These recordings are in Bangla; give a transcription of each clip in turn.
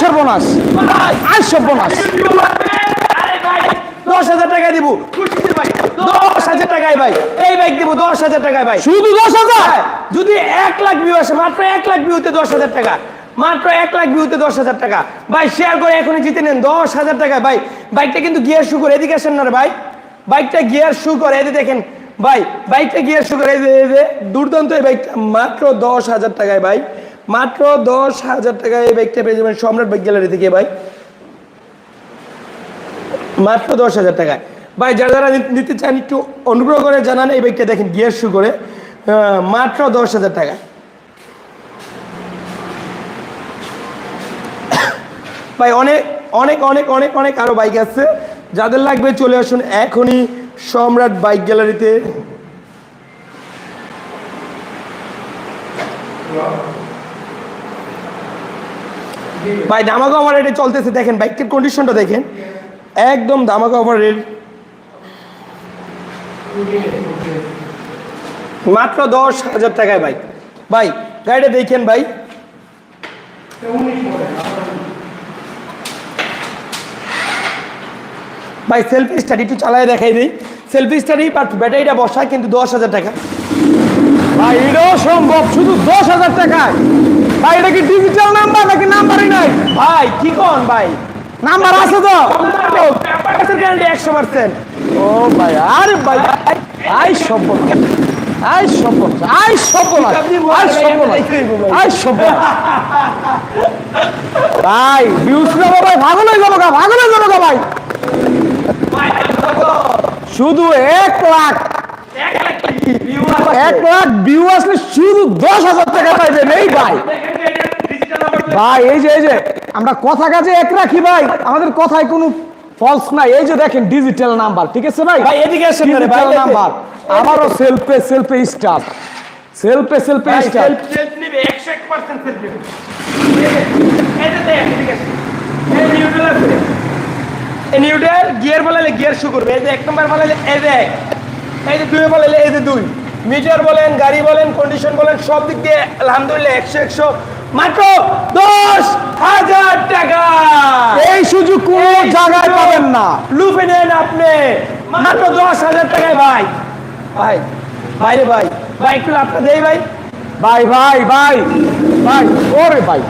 সর্বনাশ আই সর্বনাশ দশ হাজার টাকা দিব। দশ হাজার টাকায় ভাই। এই বাইক দিব দশ হাজার টাকায় ভাই। শুধু দশ হাজার? হ্যাঁ, যদি এক লাখ ভিউ আসে মাত্র এক লাখ ভিউতে দশ হাজার টাকা। মাত্র এক লাখ ভিউতে দশ হাজার টাকা। ভাই শেয়ার করে এখনই জিতে নেন। দশ হাজার টাকা ভাই। বাইকটা কিন্তু গিয়ার শু করে। এদিকে আসেন না ভাই। বাইকটা গিয়ার শু করে। এদিকে দেখেন ভাই। বাইকটা গিয়ার শু করে। দুর্দান্ত এই বাইকটা মাত্র দশ হাজার টাকায় ভাই। মাত্র দশ হাজার টাকায় এই বাইকটা পেয়ে যাবেন সম্রাট বাইক গ্যালারি থেকে, ভাই। মাত্র দশ হাজার টাকায়। ভাই, যারা যারা নিতে চান, একটু অনুগ্রহ করে জানান এই বাইকটা দেখেন গিয়ার শু করে। মাত্র দশ হাজার টাকায়। ভাই, অনেক অনেক অনেক অনেক অনেক আরও বাইক আছে। যাদের লাগবে চলে আসুন এখনই সম্রাট বাইক গ্যালারিতে ভাই আমার রেটে চলতেছে, দেখেন বাইকের কন্ডিশনটা দেখেন। একদম দামাকা আমার রেট মাত্র দশ হাজার টাকায় বাইক ভাই, গাড়িটা দেখেন ভাই। ভাই সেলফি স্টাডি একটু চালায় দেখাই দিই। সেলফি স্টাডি বাট ব্যাটারিটা বসায়, কিন্তু দশ হাজার টাকা। ভাই, এটাও সম্ভব, শুধু দশ হাজার টাকায়। ভাই এটা কি ডিজিটাল নাম্বার নাকি নাম্বারই নাই? ভাই কি কন ভাই? নাম্বার আছে তো। গ্যারান্টি একশো পার্সেন্ট ও ভাই আরে ভাই আই সর্বনাশ। আই সর্বনাশ আই সর্বনাশ আই সর্বনাশ আই সর্বনাশ। ভাই ভিউজ যাব ভাই ভাগল যাব গা ভাগল যাব গা ভাই। শুধু এক লাখ এক লাখ ভিউ আসলে শুধু দশ হাজার টাকা পাইবেন এই ভাই। ভাই এই যে এই যে আমরা কথা কাজে এক রাখি ভাই আমাদের কথায় কোনো ফলস নাই। এই যে দেখেন ডিজিটাল নাম্বার ঠিক আছে ভাই? ভাই এদিকে আসেন রে ভাই নাম্বার আমারও সেলফে self start self self start নিউডেল gear বলালে গিয়ার শু করবে। এই যে এক নম্বর বলালে এই যে। এই যে দুই বলালে এই যে দুই। মিটার বলেন গাড়ি বলেন কন্ডিশন বলেন সব দিক দিয়ে আলহামদুলিল্লাহ একশো একশো। মাত্র দশ হাজার টাকা। এই সুযোগ কোনো জায়গায় পাবেন না। লুফে নেন আপনি। মাত্র দশ হাজার টাকায় ভাই। ভাই ভাই রে ভাই। ভাই একটু লাভটা দেই ভাই। ভাই ভাই ভাই ভাই ওরে ভাই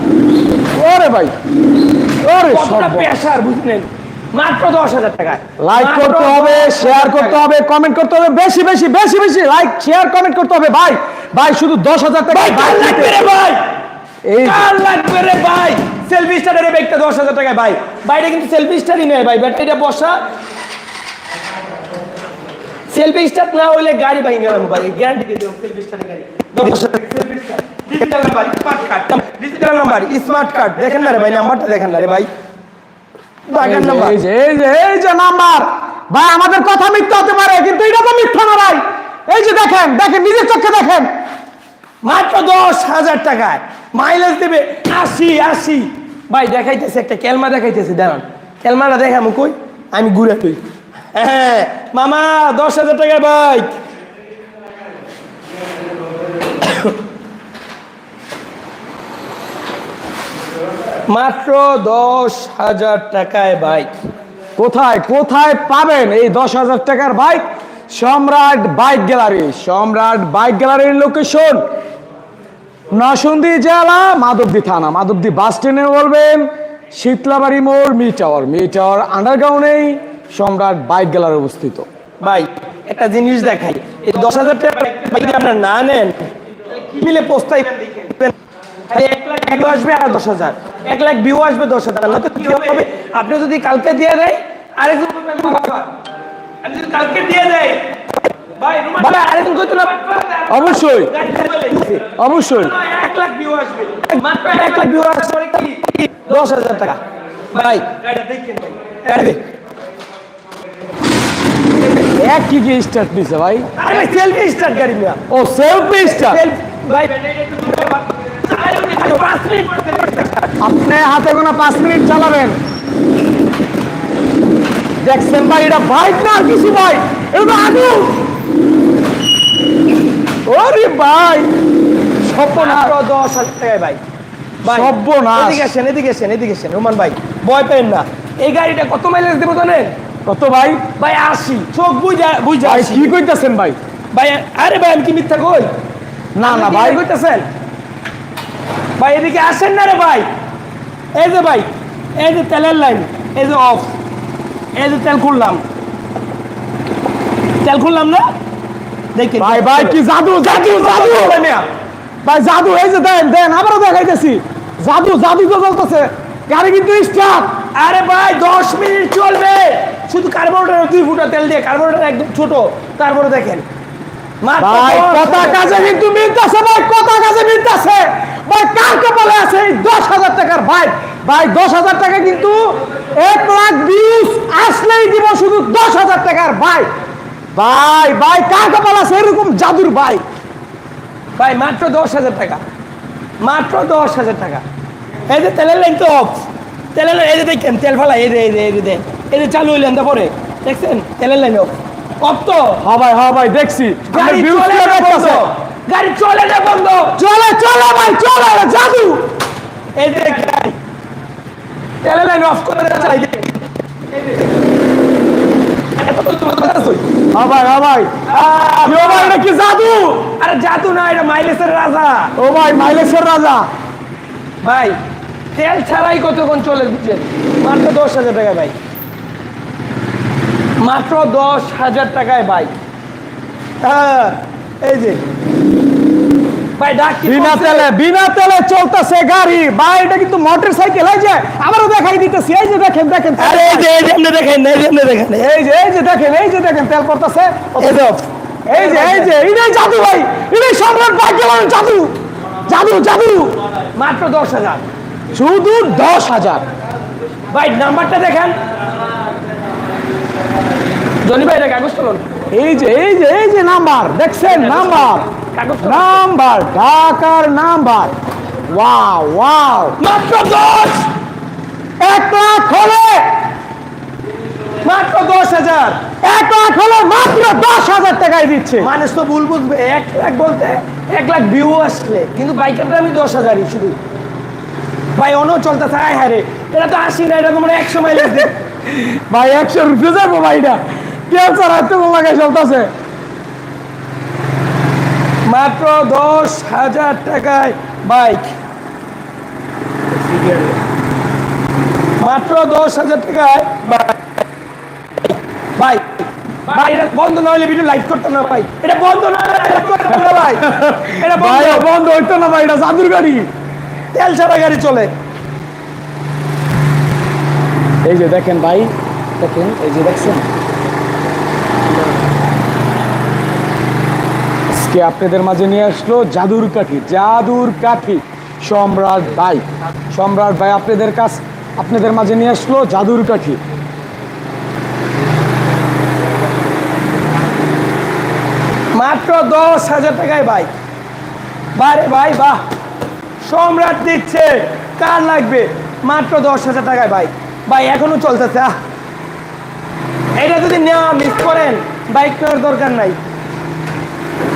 ওরে ভাই ওরে সর্ব পেশার বুঝলেন? মাত্র দশ হাজার টাকায়। লাইক করতে হবে শেয়ার করতে হবে কমেন্ট করতে হবে বেশি বেশি বেশি বেশি লাইক শেয়ার কমেন্ট করতে হবে। ভাই ভাই শুধু দশ হাজার টাকা ভাই কার লাগবে রে ভাই? এই লাগবে রে ভাই? সেলফি স্টারের ব্যাগটা দশ হাজার টাকায় ভাই। বাইরে কিন্তু সেলফি স্টারই নেই ভাই। ব্যাটারিটা বসা। সেলফি স্টার না হলে গাড়ি ভাই গেলাম ভাই। গ্যারান্টি দিয়ে সেলফি স্টারের গাড়ি। Digital number smart card digital number smart card দেখেন না রে ভাই নাম্বারটা দেখেন না রে ভাই। বাগান নাম্বার। এই যে এই যে নাম্বার। ভাই আমাদের কথা মিথ্যা হতে পারে কিন্তু এটা তো মিথ্যা না ভাই। এই যে দেখেন দেখেন নিজের চোখে দেখেন। মাত্র দশ হাজার টাকায় মাইলেজ দেবে আশি আশি। ভাই দেখাইতেছে একটা ক্যালমা দেখাইতেছে দাঁড়ান। ক্যালমাটা দেখামু কই? আমি ঘুরে তুই। হ্যাঁ মামা দশ হাজার টাকায় বাইক। মাত্র দশ হাজার টাকায় বাইক। কোথায় কোথায় পাবেন এই দশ হাজার টাকার bike? Samrat bike gallery. Samrat bike গ্যালারির লোকেশন নরসিংদী জেলা, মাধবদী থানা। মাধবদী বাস স্ট্যান্ডে বলবেন, শীতলাবাড়ি মোড়, মি টাওয়ার। মি টাওয়ার আন্ডারগ্রাউন্ডেই সম্রাট বাইক গ্যালারি অবস্থিত। ভাই, একটা জিনিস দেখাই। এই দশ হাজার টাকা আপনার না নেন কি মিলে পোস্তাই এক লাখ ভিউ আসবে আর দশ হাজার। এক লাখ ভিউ আসবে দশ হাজার। নয়তো কি হবে? আপনি যদি কালকে দিয়ে দেয় আরেকজন কালকে দিয়ে দেয় অবশ্যই। অবশ্যই। এক লাখ ভিউ আসবে। এক লাখ ভিউ আসবে। দশ হাজার টাকা। ভাই। এক কি কি স্টার্ট নিছে ভাই। আরে সেলফি স্টার্ট গাড়ি ও সেলফি স্টার্ট ভাই আপনি হাতে গোনা পাঁচ মিনিট চালাবেন। দেখছেন ভাই এটা বাইক না আর কিছু ভাই এটা আগুন। ওরে ভাই। স্বপ্ন মাত্র দশ হাজার টাকায় ভাই। ভাই, সর্বনাশ। এদিকে আসেন এদিকে আসেন এদিকে আসেন। রোমান ভাই ভয় পেন না। এই গাড়িটা কত মাইলেজ দেবো জানেন? কত ভাই? ভাই আসি চোখ বুঝা বুঝা ভাই কি কইতাছেন ভাই? ভাই আরে ভাই আমি কি মিথ্যা কই? না না ভাই। কইতেছেন? ভাই এদিকে আসেন না রে ভাই। এই যে ভাই এই যে তেলের লাইন এই যে অফ এই যে তেল খুললাম। তেল খুললাম না? দেখি। ভাই ভাই কি জাদু জাদু জাদু ভাই জাদু এই যে দেন দেন আবারও দেখাইতেছি। জাদু জাদু তো চলতেছে গাড়ি কিন্তু স্টার্ট আরে ভাই দশ মিনিট চলবে। শুধু কার্বোরেটর দুই ফুটা তেল দিয়ে কার্বোরেটর একদম ছোট। তারপরে দেখেন। ভাই কথা কাজে কিন্তু মিলতেছে ভাই কথা কাজে মিলতেছে। ভাই কার কপালে আছে এই দশ হাজার টাকার ভাই। ভাই দশ হাজার টাকা কিন্তু এক লাখ ভিউজ আসলেই দিব শুধু দশ হাজার টাকার ভাই। ভাই ভাই কার কপাল আছে এরকম জাদুর ভাই। ভাই মাত্র দশ হাজার টাকা। মাত্র দশ হাজার টাকা। এই যে তেলের লাইন তো অফ তেলের এই যে দেখেন তেল ফেলা এই যে এই যে এই যে দেন এই যে চালু হইলেন তারপরে দেখছেন? তেলের লাইন অফ অফ তো? হ্যাঁ ভাই হ্যাঁ ভাই দেখছি। গাড়ি চলে না বন্ধ? চলে চলে ভাই চলে জাদু। এই যে গাড়ি। তেলের লাইন অফ করে চালাই দে। ভাই ভাই। কি ও ভাই এটা কি জাদু? আরে জাদু না এটা রাজা। ও ভাই রাজা। ভাই তেল ছাড়াই কতক্ষণ চলে মাত্র দশ হাজার টাকায় ভাই। মাত্র দশ হাজার টাকায় বাইক হ্যাঁ এই যে। ভাই বিনা তেলে বিনা তেলে চলতেছে গাড়ি ভাই এটা কিন্তু মোটর সাইকেল এই যে আবারও দেখাই দিতেছি এই যে দেখেন দেখেন আরে এই যে এই যে এমনি দেখেন এই যে এমনি দেখেন এই যে এই যে দেখেন এই যে দেখেন তেল পড়তেছে এই যে এই যে এটাই জাদু ভাই এটাই সম্রাট বাইক জাদু জাদু জাদু মাত্র দশ হাজার শুধু দশ হাজার ভাই নাম্বারটা দেখেন জনি ভাই এটা কাগজ এই যে এই যে এই যে নাম্বার দেখছেন নাম্বার। নাম্বার ঢাকার নাম্বার। Wow wow. মাত্র দশ। এক লাখ হলে মাত্র দশ হাজার। এক লাখ হলে মাত্র দশ হাজার টাকায় দিচ্ছে। মানুষ তো ভুল বুঝবে। এক লাখ বলতে এক লাখ ভিউ আসলে। কিন্তু বাইকের আমি দশ হাজারই শুধু। ভাই অন্য চলতেছে। আয় হারে এটা তো আসি না এটা তোমার একশো মাইলেজ ভাই একশো রুপিয়ে যাব ভাই এটা তেল ছাড়া এত লাগাই চলতেছে। মাত্র দশ হাজার টাকায় বাইক। মাত্র দশ হাজার টাকায় বাইক। ভাই ভাই এটা বন্ধ না হলে ভিডিও করতাম না ভাই। এটা বন্ধ না ভাই। এটা ভাই বন্ধ বন্ধ হইতো না ভাই এটা জাদুর গাড়ি। তেল ছাড়া গাড়ি চলে। এই যে দেখেন ভাই দেখেন এই যে দেখছেন? আজকে আপনাদের মাঝে নিয়ে আসলো জাদুর কাঠি জাদুর কাঠি, সম্রাট ভাই। সম্রাট ভাই আপনাদের কাছ, আপনাদের মাঝে নিয়ে আসলো জাদুর কাঠি। মাত্র দশ হাজার টাকায় বাইক বারে ভাই, বাহ! সম্রাট দিচ্ছে, কার লাগবে? মাত্র দশ হাজার টাকায় ভাই। ভাই, এখনও চলতেছে এটা যদি নেওয়া মিস করেন বাইক নেওয়ার দরকার নাই।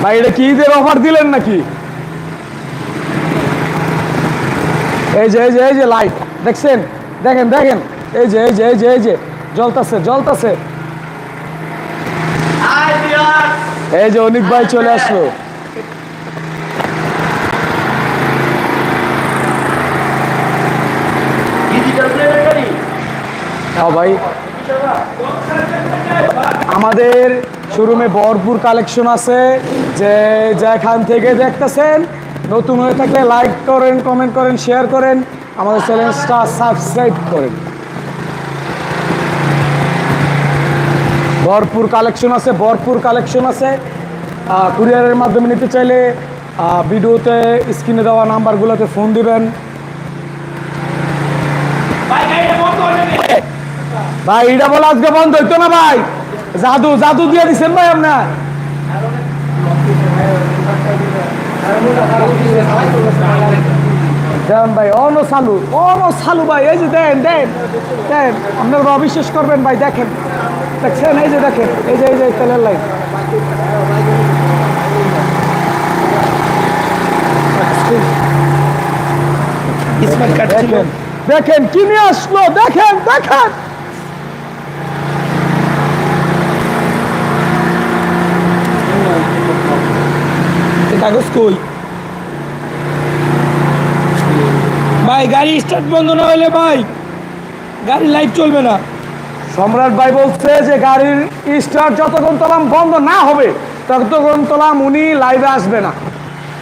ভাই, এটা কি ঈদের অফার দিলেন নাকি? এই যে এই যে এই যে লাইট দেখছেন? দেখেন দেখেন। এই যে এই যে এই যে এই যে, জ্বলতাছে জ্বলতাছে। এই যে অনিক ভাই চলে আসলো। ভাই, আমাদের শোরুমে ভরপুর কালেকশন আছে। যে যেখান থেকে দেখতেছেন, নতুন হয়ে থাকলে লাইক করেন, কমেন্ট করেন, শেয়ার করেন, আমাদের চ্যানেলটা সাবস্ক্রাইব করেন। ভরপুর কালেকশন আছে, ভরপুর কালেকশন আছে। কুরিয়ারের মাধ্যমে নিতে চাইলে ভিডিওতে স্ক্রিনে দেওয়া নাম্বারগুলোতে ফোন দিবেন। ভাই এটা বলে আজকে বন্ধ হইতো না, ভাই? জাদু জাদু দিয়ে দিচ্ছেন ভাই আপনার দেন ভাই অন চালু অন চালু ভাই এই যে দেন দেন দেন আপনার অবিশ্বাস করবেন ভাই দেখেন। দেখছেন? এই যে দেখেন এই যে এই যে তেলের লাইন। দেখেন দেখেন কি নিয়ে আসলো দেখেন দেখেন। কাগজ কই? ভাই, গাড়ি স্টার্ট বন্ধ না হলে ভাই, গাড়ি লাইট চলবে না। সম্রাট ভাই বলছে যে গাড়ির স্টার্ট যতক্ষণ তোলাম বন্ধ না হবে, ততক্ষণ তোলাম উনি লাইভে আসবে না।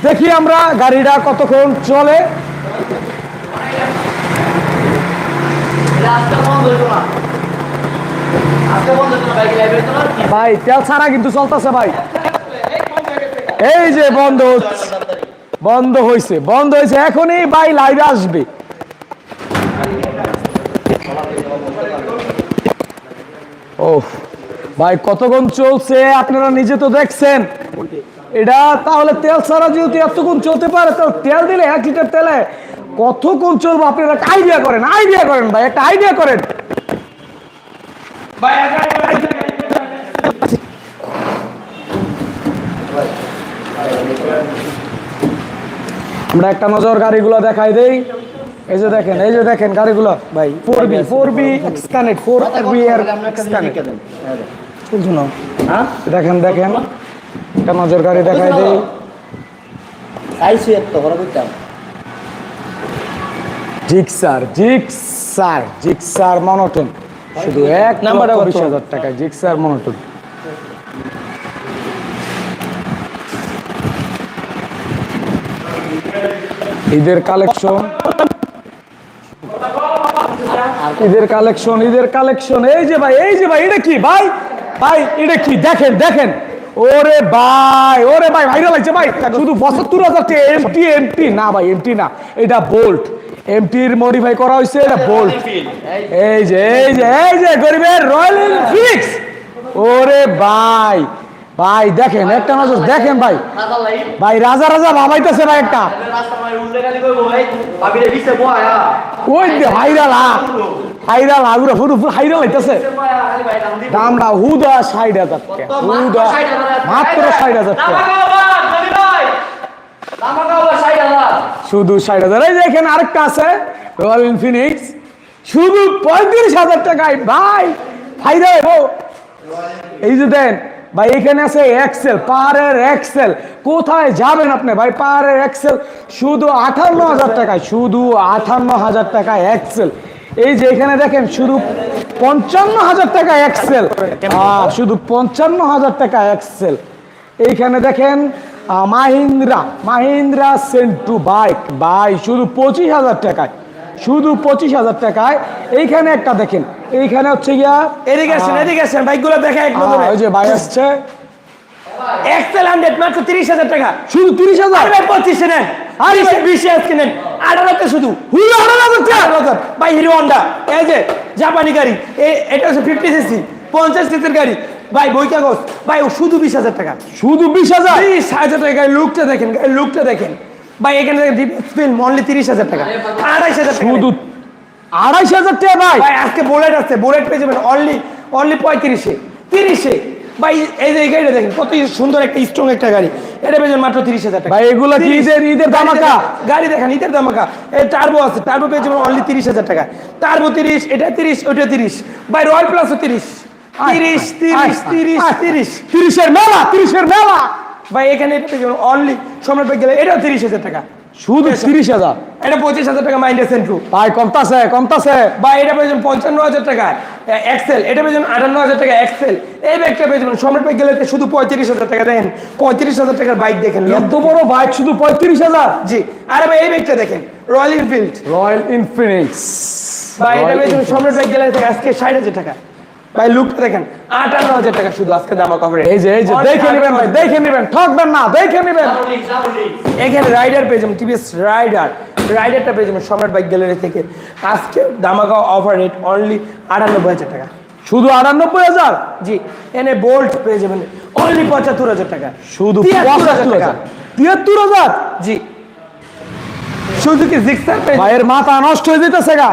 দেখি আমরা গাড়িটা কতক্ষণ চলে। ভাই, তেল ছাড়া কিন্তু চলতেছে ভাই। এই যে বন্ধ হচ্ছে। বন্ধ হয়েছে বন্ধ হয়েছে এখনই ভাই লাইভে আসবে। ও ভাই কতক্ষণ চলছে? আপনারা নিজে তো দেখছেন। এটা তাহলে তেল ছাড়া যেহেতু এতক্ষণ চলতে পারে তো তেল দিলে এক লিটার তেলে? কতক্ষণ চলবো? আপনারা আইডিয়া করেন আইডিয়া করেন ভাই, একটা আইডিয়া করেন। ভাই আমরা একটা নজর গাড়িগুলো দেখাই দেই। এই যে দেখেন এই যে দেখেন গাড়িগুলো। ভাই four B four B four না? দেখেন দেখেন। একটা নজর গাড়ি দেখাই দেই। Gixxer Gixxer Gixxer monotone. শুধু এক নাম্বার? বিশ হাজার টাকা জিক্সার মনোটন। ঈদের কালেকশন। ঈদের কালেকশন ঈদের কালেকশন। এই যে ভাই, এই যে ভাই, এটা কি ভাই? ভাই, এটা কি? দেখেন দেখেন। ওরে ভাই ওরে ভাই ভাইরাল লাগছে ভাই। শুধু পঁচাত্তর হাজার এমটি এমটি না ভাই এমটি না। এটা বোল্ট এমটির মডিফাই করা হয়েছে, এটা বোল্ট এই যে এই যে এই যে, গরিবের রয়্যাল এনফিক্স ওরে ভাই। ভাই দেখেন একটা নজর দেখেন ভাই ভাই রাজা রাজা ভাবাইতেছে ভাই একটা ওই হাইরাল হাইরাল হাগুরা ফুরু ফুরু হাইরাল হইতেছে দামটা হুদা ষাট হাজার হুদা মাত্র ষাট হাজার টাকা শুধু ষাট হাজার এই যে এখানে আরেকটা আছে রয়্যাল ইনফিনিক্স শুধু পঁয়ত্রিশ হাজার টাকায় ভাই ফাইদা এই যে দেন ভাই, এখানে আছে এক্সেল পাহাড়ের এক্সেল কোথায় যাবেন আপনি ভাই? পাহাড়ের এক্সেল শুধু আঠান্ন হাজার টাকায়, শুধু আঠান্ন হাজার টাকায় এক্সেল এই যে এখানে দেখেন, শুধু পঞ্চান্ন হাজার টাকা এক্সেল শুধু পঞ্চান্ন হাজার টাকা এক্সেল এইখানে দেখেন মাহিন্দ্রা মাহিন্দ্রা সেন্টু বাইক ভাই, শুধু পঁচিশ হাজার টাকায়। শুধু পঁচিশ হাজার টাকায়। এইখানে একটা দেখেন এইখানে হচ্ছে গিয়া এদিকে আসেন এদিকে আসেন বাইকগুলো দেখা এক নজরে। ওই যে ভাই আসছে। এক্সেল হান্ড্রেড মাত্র তিরিশ হাজার টাকা। শুধু তিরিশ হাজার? পঁচিশে নেন। আরে বিশে আজকে নেন। আঠারোতে শুধু। হুলো আঠারো ভাই হিরো হন্ডা। এই যে জাপানি গাড়ি। এটা হচ্ছে ফিফটি সিসি পঞ্চাশ সিসির গাড়ি। ভাই বই কাগজ ভাই শুধু বিশ হাজার টাকা। শুধু বিশ হাজার? বিশ হাজার টাকা লুকটা দেখেন লুকটা দেখেন। ভাই এখানে ফিল্ম অনলি তিরিশ হাজার টাকা। আড়াইশ হাজার শুধু আড়াইশ হাজার টাকা ভাই? ভাই আজকে বুলেট আছে বুলেট পেয়ে যাবেন অনলি অনলি পঁয়ত্রিশে তিরিশে। ভাই এই যে গাড়িটা দেখেন কত সুন্দর একটা স্ট্রং একটা গাড়ি। এটা পেয়ে যাবেন মাত্র তিরিশ হাজার টাকা। ভাই এগুলা কি 30 ঈদের ঈদের দামাকা গাড়ি দেখেন ঈদের দামাকা এই টার্বো আছে টার্বো পেয়ে যাবেন অনলি তিরিশ হাজার টাকা। টার্বো তিরিশ এটা তিরিশ ওটা তিরিশ। ভাই রয়্যাল প্লাসও তিরিশ। তিরিশ তিরিশ তিরিশ তিরিশ। তিরিশের মেলা তিরিশের মেলা। ভাই এখানে এটা পেয়ে যাবেন অনলি সম্রাট ভাই গেলে এটাও তিরিশ হাজার টাকা। শুধু তিরিশ হাজার? এটা পঁচিশ হাজার টাকা মাইন্ডে সেন্ট্রু ভাই কমতাছে কমতাছে। বা এটা পেয়েছেন পঞ্চান্ন হাজার টাকা এক্সেল এটা পেয়েছেন আটান্ন হাজার টাকা এক্সেল এই ব্যাগটা পেয়েছেন সম্রাট ব্যাগ গেলে শুধু পঁয়ত্রিশ হাজার টাকা দেখেন পঁয়ত্রিশ হাজার টাকার বাইক দেখেন এত বড় বাইক শুধু পঁয়ত্রিশ হাজার? জি। আরে ভাই এই ব্যাগটা দেখেন রয়্যাল এনফিল্ড রয়্যাল ইনফিনিক্স বা এটা পেয়েছেন সম্রাট ব্যাগ গেলে আজকে ষাট হাজার টাকা। ভাই লুকটা দেখেন। আটান্ন হাজার টাকা শুধু আজকে দামা কভারে এই যে এই যে দেখে নেবেন ভাই দেখে নেবেন ঠকবেন না দেখে নেবেন। এখানে রাইডার পেয়ে যাবেন টিভিএস রাইডার রাইডারটা পেয়ে যাবেন সম্রাট বাইক গ্যালারি থেকে। আজকে দামাকা অফার রেট অনলি আটানব্বই হাজার টাকা। শুধু আটানব্বই হাজার? জি এনে বোল্ট পেয়ে যাবেন অনলি পঁচাত্তর হাজার টাকা। শুধু 73,000 পঁচাত্তর টাকা। হাজার তিয়াত্তর হাজার? জি। সুজুকি জিক্সার পেয়ে ভাইয়ের মাথা নষ্ট হয়ে যেতেছে গা।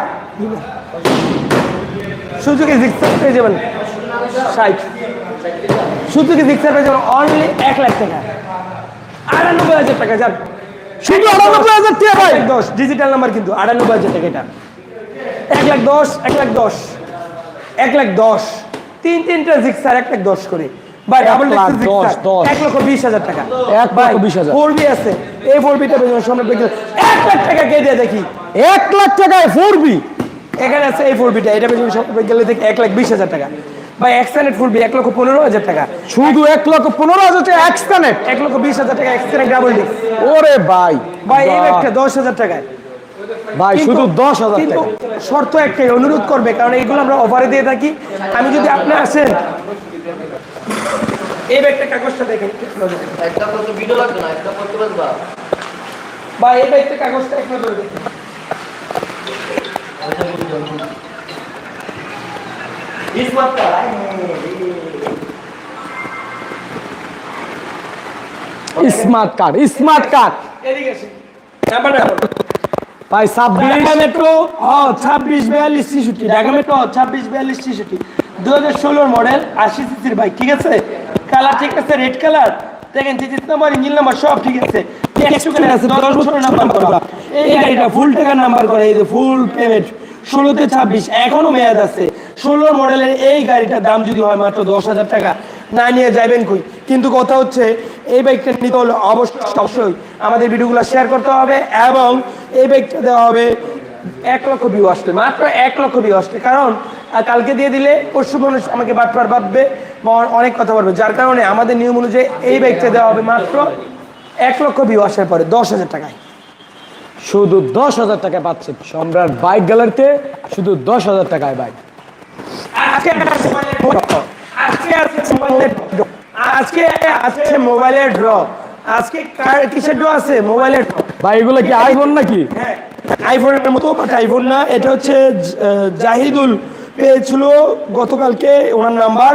সুজুকি জিক্সার পেয়ে যাবেন ষাট। সুজুকি জিক্সার পেয়ে যাবেন অনলি এক লাখ টাকা। আটানব্বই হাজার টাকা যান। শুধু আটানব্বই হাজার টাকা ভাই? দশ ডিজিটাল নাম্বার কিন্তু আটানব্বই হাজার টাকা এটা। এক লাখ দশ এক লাখ দশ এক লাখ দশ। তিন তিনটা জিক্সার এক লাখ দশ করে। ভাই ডাবল। এক লক্ষ বিশ হাজার টাকা। এক লক্ষ বিশ হাজার। ফোর বি আছে। এই ফোর বিটা সামনে এক লাখ টাকা কে দিয়ে দেখি? এক লাখ টাকায় ফোর বি এখানে আছে এই ফোর বিটা এটা সামনে পেয়ে গেলে দেখি এক লাখ বিশ হাজার টাকা। ভাই এক্সটেন্ডেড ফোর বি এক লক্ষ পনেরো হাজার টাকা। শুধু এক লক্ষ পনেরো হাজার টাকা এক্সকানেক্ট এক লক্ষ বিশ হাজার টাকা এক্সটেন্ডেড ডাবল ডিস্ক ওরে ভাই ভাই এই একটা দশ হাজার টাকায়। ভাই শুধু দশ হাজার কিন্তু শর্ত একটাই অনুরোধ করবে কারণ এইগুলো আমরা অফারে দিয়ে থাকি। আমি যদি আপনি আসেন এই ব্যাগটা কাগজটা দেখেন একটা ভিডিও লাগবে না? একটা করতে পারবা বা এই ব্যাগটা কাগজটা এক নজরে দেখেন। Smart card smart card smart card এদিকে আসেন নাম্বারটা ভাই ছাব্বিশ ঢাকা মেট্রো ছাব্বিশ বিয়াল্লিশ ছেষট্টি ঢাকা মেট্রো ছাব্বিশ বিয়াল্লিশ ছেষট্টি দু হাজার ষোলোর মডেল আশি সিসির বাইক ঠিক আছে কালার ঠিক আছে রেড কালার দেখেন চিঠিস নাম্বার ইঞ্জিন নাম্বার সব ঠিক আছে। এই গাড়িটা ফুল টাকা নাম্বার করে এই যে ফুল পেমেন্ট ষোলোতে ছাব্বিশ এখনও মেয়াদ আছে। ষোলোর মডেলের এই গাড়িটার দাম যদি হয় মাত্র দশ হাজার টাকা না নিয়ে যাবেন কই? কিন্তু কথা হচ্ছে এই বাইকটা নিতে হলে অবশ্যই অবশ্যই আমাদের ভিডিওগুলো শেয়ার করতে হবে এবং এই বাইকটা দেওয়া হবে এক লক্ষ ভিউ আসবে মাত্র এক লক্ষ ভিউ আসবে। কারণ কালকে দিয়ে দিলে পরশু মানুষ আমাকে বাটপার ভাববে বা অনেক কথা বলবে। যার কারণে আমাদের নিয়ম অনুযায়ী এই বাইকটা দেওয়া হবে মাত্র এক লক্ষ ভিউ আসার পরে দশ হাজার টাকায়। শুধু দশ হাজার টাকায় পাচ্ছে। সম্রাট বাইক গ্যালারিতে শুধু দশ হাজার টাকায় বাইক আজকে আছে মোবাইলের draw। আজকে মোবাইলের ড্র আজকে কার- কিসের ড্র আছে? মোবাইলের draw। ভাই এগুলো কি আইফোন নাকি? হ্যাঁ আইফোনের মতো বাট আইফোন না এটা হচ্ছে জাহিদুল পেয়েছিল গতকালকে ওনার নাম্বার।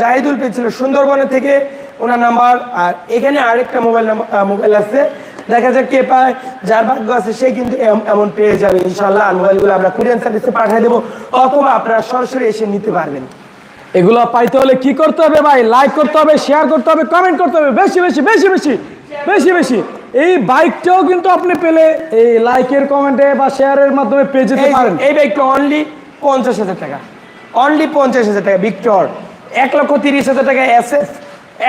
জাহিদুল পেয়েছিল সুন্দরবনের থেকে ওনার নাম্বার আর এখানে আরেকটা মোবাইল নাম্বার মোবাইল আছে। দেখা যাক কে পায় যার ভাগ্য আছে সে কিন্তু এমন পেয়ে যাবে ইনশাল্লাহ মোবাইলগুলো আমরা কুরিয়ান সার্ভিসে পাঠিয়ে দেবো অথবা আপনারা সরাসরি এসে নিতে পারবেন। এগুলো পাইতে হলে কি করতে হবে ভাই? লাইক করতে হবে শেয়ার করতে হবে কমেন্ট করতে হবে। বেশি বেশি বেশি বেশি বেশি বেশি। এই বাইকটাও কিন্তু আপনি পেলে এই লাইকের কমেন্টে বা শেয়ারের মাধ্যমে পেয়ে যেতে পারেন। এই বাইকটা অনলি পঞ্চাশ হাজার টাকা। অনলি পঞ্চাশ হাজার টাকা ভিক্টর এক লক্ষ তিরিশ হাজার টাকা এসএফ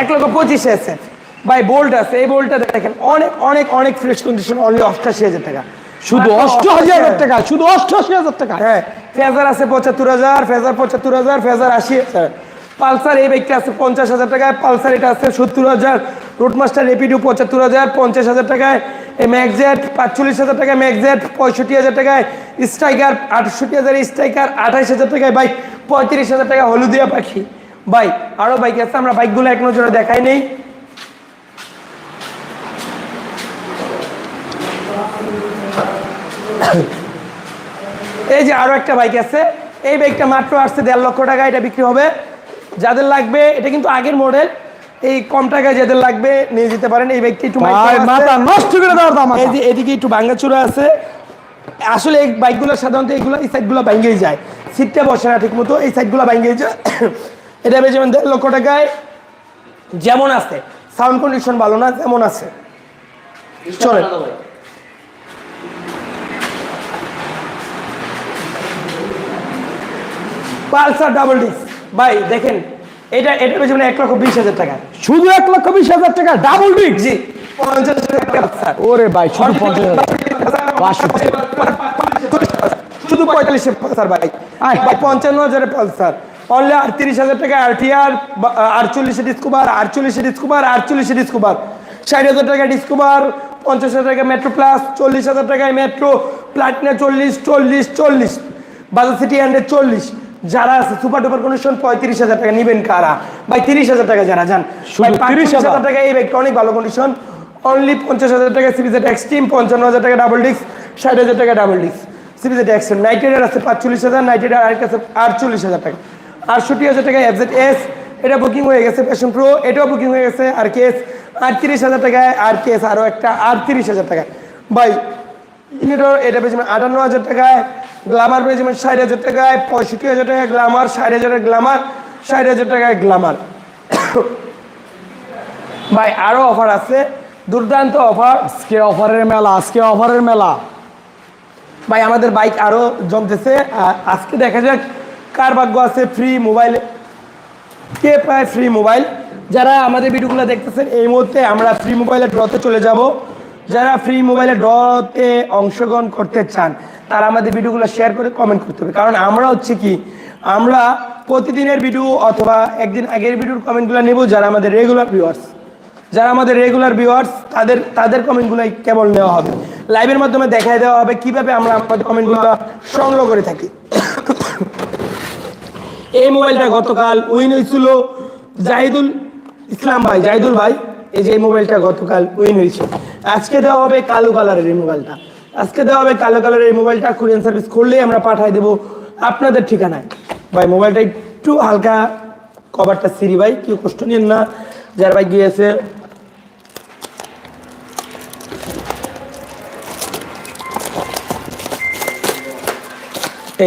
এক লক্ষ পঁচিশ এসএফ ভাই বোল্ট আছে এই বোল্টটা দেখেন অনেক অনেক অনেক ফ্রেশ কন্ডিশন অনলি অষ্টাশি হাজার টাকা। শুধু অষ্টআশি হাজার টাকা শুধু অষ্টআশি হাজার টাকা। হ্যাঁ ফেজার আছে পঁচাত্তর হাজার ফেজার পঁচাত্তর হাজার ফেজার আশি হাজার। পালসার এই বাইকটা আছে পঞ্চাশ হাজার টাকায় পালসার এটা আছে সত্তর হাজার। রুটমাস্টার রেপিডু পঁচাত্তর হাজার, পঞ্চাশ হাজার টাকায় ম্যাকজেট পাঁচচল্লিশ হাজার টাকায় ম্যাকজেট পঁয়ষট্টি হাজার টাকায়, স্ট্রাইকার আটষট্টি হাজার, স্ট্রাইকার আঠাইশ হাজার টাকায় বাইক পঁয়ত্রিশ হাজার টাকা হলুদিয়া পাখি। ভাই আরও বাইক আছে, আমরা বাইকগুলো এক নজরে দেখাই নেই। এই যে আরও একটা বাইক আছে, এই বাইকটা মাত্র আসছে দেড় লক্ষ টাকা এটা বিক্রি হবে। যাদের লাগবে, এটা কিন্তু আগের মডেল এই কম টাকায় যাদের লাগবে নিয়ে যেতে পারেন। এই ব্যক্তি একটু মাথা নষ্ট করে দেওয়ার দাম এই যে এদিকে একটু ভাঙ্গাচুরা আছে। আসলে এই বাইকগুলো সাধারণত এইগুলো এই সাইডগুলো ভাঙ্গেই যায়। সিটটা বসে না ঠিক মতো এই সাইডগুলো ভাঙ্গেই যায়। এটা যেমন দেড় লক্ষ টাকায় যেমন আছে সাউন্ড কন্ডিশন ভালো না যেমন আছে। চলেন। পালসার ডাবল ডিস ভাই দেখেন এটা এটা বেশ মানে এক লক্ষ বিশ হাজার টাকা। শুধু এক লক্ষ বিশ হাজার টাকা ডাবল ডিস্ক জি পঞ্চাশ ওরে ভাই শুধু পঞ্চাশ শুধু পঁয়তাল্লিশে পালসার আয়। বা পঞ্চান্ন হাজারের পালসার অনলি আটত্রিশ হাজার টাকা আরটিআর আটচল্লিশে ডিসকোভার আটচল্লিশে ডিসকোভার আটচল্লিশে ডিসকোভার ষাট হাজার টাকা ডিসকোভার পঞ্চাশ হাজার টাকা মেট্রো প্লাস চল্লিশ হাজার টাকায় মেট্রো প্লাটিনা চল্লিশ চল্লিশ চল্লিশ। বাজার সিটি হান্ড্রেড চল্লিশ। যারা আছে সুপার ডুপার কন্ডিশন পঁয়ত্রিশ হাজার টাকা নেবেন কারা? ভাই তিরিশ হাজার টাকা যারা যান। 30,000 হাজার? টাকা এই বাইকটা অনেক ভালো কন্ডিশন অনলি পঞ্চাশ হাজার টাকা সিবিজেড এক্সট্রিম পঞ্চান্ন হাজার টাকা ডাবল ডিস্ক ষাট হাজার টাকা ডাবল ডিস্ক সিবিজেড এক্সট্রিম নাইটেডার আছে পাঁচচল্লিশ হাজার নাইটেডার আরেক আছে আটচল্লিশ হাজার টাকা। আটষট্টি হাজার টাকা এফজেড এস এটা বুকিং হয়ে গেছে প্যাশন প্রো এটাও বুকিং হয়ে গেছে আর কেস আটত্রিশ হাজার টাকায় আর কেস আরও একটা আটত্রিশ হাজার টাকায়। ভাই ইনেটর এটা পেয়েছিলাম আটান্ন হাজার টাকায় গ্লামার পেয়েছিলাম ষাট হাজার টাকায়, পঁয়ষট্টি হাজার টাকায় গ্লামার ষাট হাজারের গ্লামার ষাট হাজার টাকায় গ্লামার ভাই আরও অফার আছে। দুর্দান্ত অফার আজকে অফারের মেলা, আজকে অফারের মেলা। ভাই, আমাদের বাইক আরও জমতেছে। আজকে দেখা যাক কার ভাগ্য আছে ফ্রি মোবাইল কে পায় ফ্রি মোবাইল যারা আমাদের ভিডিওগুলো দেখতেছেন, এই মুহূর্তে আমরা ফ্রি মোবাইলের ড্রতে চলে যাব। যারা ফ্রি মোবাইলের ড্রতে অংশগ্রহণ করতে চান, তারা আমাদের ভিডিওগুলো শেয়ার করে কমেন্ট করতে হবে। কারণ আমরা হচ্ছে কি, আমরা প্রতিদিনের ভিডিও অথবা একদিন আগের ভিডিওর কমেন্টগুলো নেব যারা আমাদের রেগুলার ভিউয়ার্স যারা আমাদের রেগুলার ভিউয়ার্স তাদের তাদের কমেন্টগুলো কেবল নেওয়া হবে। লাইভের মাধ্যমে দেখাই দেওয়া হবে কীভাবে আমরা আমাদের কমেন্টগুলো সংগ্রহ করে থাকি। এই মোবাইলটা গতকাল উইন হয়েছিল জাহিদুল ইসলাম ভাই, জাহিদুল ভাই। এই যে মোবাইলটা গতকাল উইন হয়েছে। আজকে দেওয়া হবে কালো কালারের এই মোবাইলটা। আজকে দেওয়া হবে কালো কালারের এই মোবাইলটা কুরিয়ান সার্ভিস করলেই আমরা পাঠাই দেবো আপনাদের ঠিকানায়। ভাই মোবাইলটা একটু হালকা কভারটা সিরি ভাই কেউ কষ্ট নিন না। যার ভাই গিয়েছে।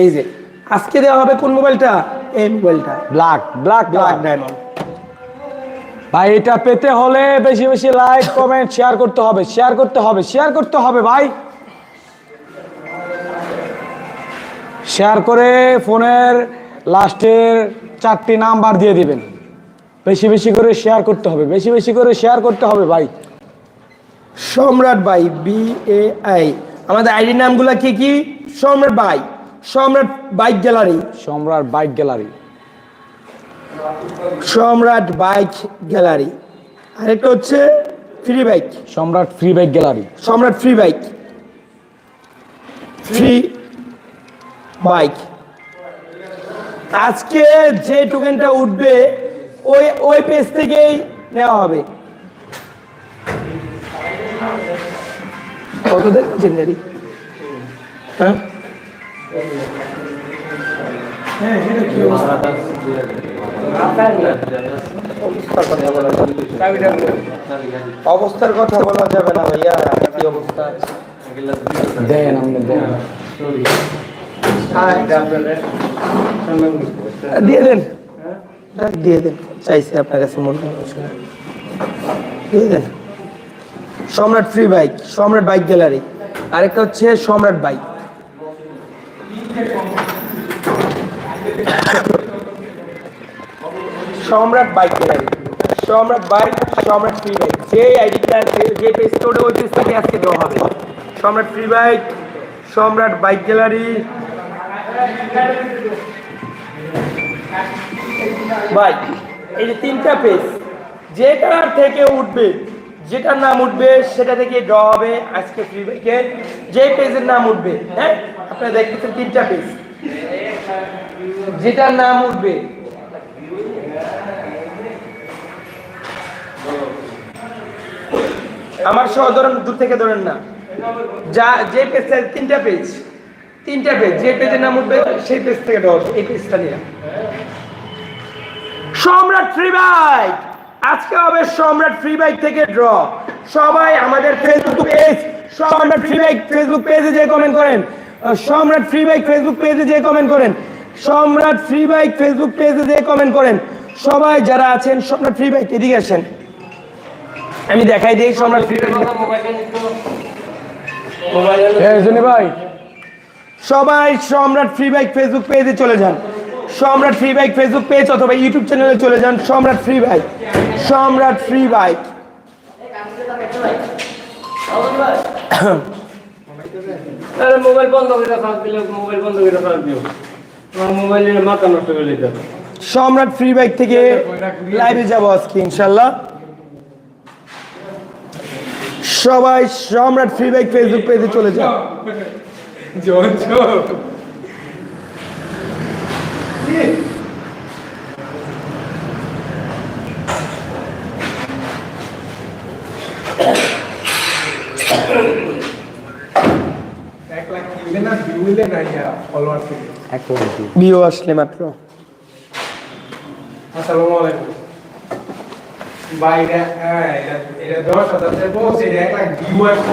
এই যে আজকে দেওয়া হবে কোন মোবাইলটা? এই মোবাইলটা। Black black black black diamond ভাই এটা পেতে হলে বেশি বেশি লাইক কমেন্ট শেয়ার করতে হবে শেয়ার করতে হবে শেয়ার করতে হবে ভাই। শেয়ার করে ফোনের লাস্টের চারটি নাম্বার দিয়ে দিবেন। বেশি বেশি করে শেয়ার করতে হবে বেশি বেশি করে শেয়ার করতে হবে ভাই। সম্রাট ভাই বি এ আই আমাদের আইডি নামগুলো কি কি? সম্রাট ভাই Samrat bike gallery. Samrat bike gallery. Samrat bike gallery. আরেকটা হচ্ছে free bike. Samrat free bike gallery. Samrat free bike. Free bike. আজকে যে টোকেনটা উঠবে ওই ওই পেজ থেকেই নেওয়া হবে। কত দেখছেন গাড়ি হ্যাঁ? হ্যাঁ, এটা কি অবস্থা? অবস্থার কথা বলা যাবে না ভাইয়া কি অবস্থা? দেন আপনি দেন। দিয়ে দেন। দিয়ে দেন। চাইছে আপনার কাছে মনে হচ্ছে দিয়ে দেন। Samrat free bike Samrat bike gallery আরেকটা হচ্ছে Samrat bike Samrat bike gallery Samrat bike, Samrat free bike যে আইডিটা যে পেজ কোডে ওই পেজ থেকে আজকে দেওয়া হবে। Samrat free bike Samrat bike gallery bike এই যে তিনটা পেজ যেটার থেকে উঠবে, যেটার নাম উঠবে, সেটা থেকে ড্র হবে আজকে ফ্রি বাইকে যে পেজের নাম উঠবে হ্যাঁ? আপনারা দেখতেছেন তিনটা পেজ যেটার নাম উঠবে আমার সহ ধরেন, দূর থেকে ধরেন না। যা, যে পেজ তিনটা পেজ তিনটা পেজ যে পেজের নাম উঠবে, সেই পেজ থেকে ড্র এই পেজটা নিয়ে সম্রাট ফ্রি বাইক আজকে হবে সম্রাট ফ্রি বাইক থেকে ড্র সবাই আমাদের Facebook page Samrat free bike Facebook পেজে যে কমেন্ট করেন। সম্রাট ফ্রি বাইক ফেসবুক পেজে যে কমেন্ট করেন। সম্রাট ফ্রি বাইক ফেসবুক পেজে যে কমেন্ট করেন। সবাই যারা আছেন, সম্রাট ফ্রি বাইক এদিকে আসেন। আমি দেখাই দিই সম্রাট ভাই সবাই সম্রাট ফ্রি বাইক ফেসবুক পেজে চলে যান। Samrat free bike Facebook page অথবা ইউটিউব চ্যানেলে চলে যান Samrat free bike. Samrat free bike. Mobile বন্ধ করে মোবাইল বন্ধ করে চার্জ দিও। আমার মোবাইলের মাথা নষ্ট করে সম্রাট ফ্রি বাইক থেকে লাইভে যাব আজকে ইনশাল্লাহ। সবাই সম্রাট ফ্রি বাইক ফেসবুক পেজে চলে যান। এক কোটি বিও আসলে মাত্র। আসসালামু আলাইকুম। এটা হ্যাঁ এটা এটা দশ হাজার পৌঁছে এক একটা